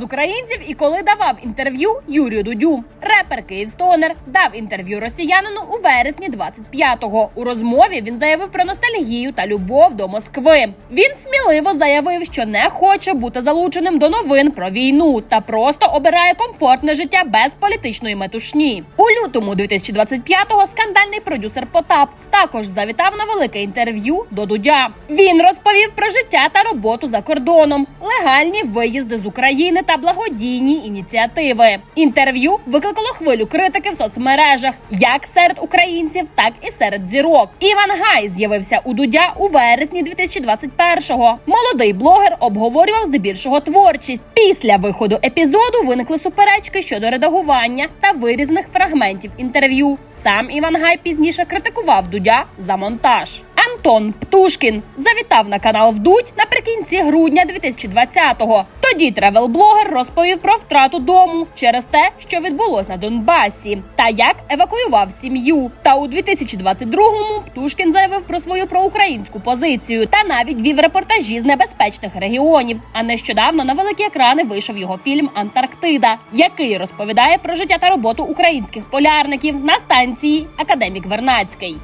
З українців і коли давав інтерв'ю Юрію Дудю? Репер Київстонер дав інтерв'ю росіянину у вересні 25-го. У розмові він заявив про ностальгію та любов до Москви. Він сміливо заявив, що не хоче бути залученим до новин про війну та просто обирає комфортне життя без політичної метушні. У лютому 2025-го скандальний продюсер Потап також завітав на велике інтерв'ю до Дудя. Він розповів про життя та роботу за кордоном, легальні виїзди з України та благодійні ініціативи. Інтерв'ю викликало хвилю критики в соцмережах, як серед українців, так і серед зірок. Іван Гай з'явився у Дудя у вересні 2021-го. Молодий блогер обговорював здебільшого творчість. Після виходу епізоду виникли суперечки щодо редагування та вирізаних фрагментів інтерв'ю. Сам Іван Гай пізніше критикував Дудя за монтаж. Антон Птушкін завітав на канал Вдудь наприкінці грудня 2020-го. Тоді тревел-блогер розповів про втрату дому через те, що відбулось на Донбасі, та як евакуював сім'ю. Та у 2022-му Птушкін заявив про свою проукраїнську позицію та навіть вів репортажі з небезпечних регіонів. А нещодавно на великі екрани вийшов його фільм Антарктида, який розповідає про життя та роботу українських полярників на станції Академік Вернацький.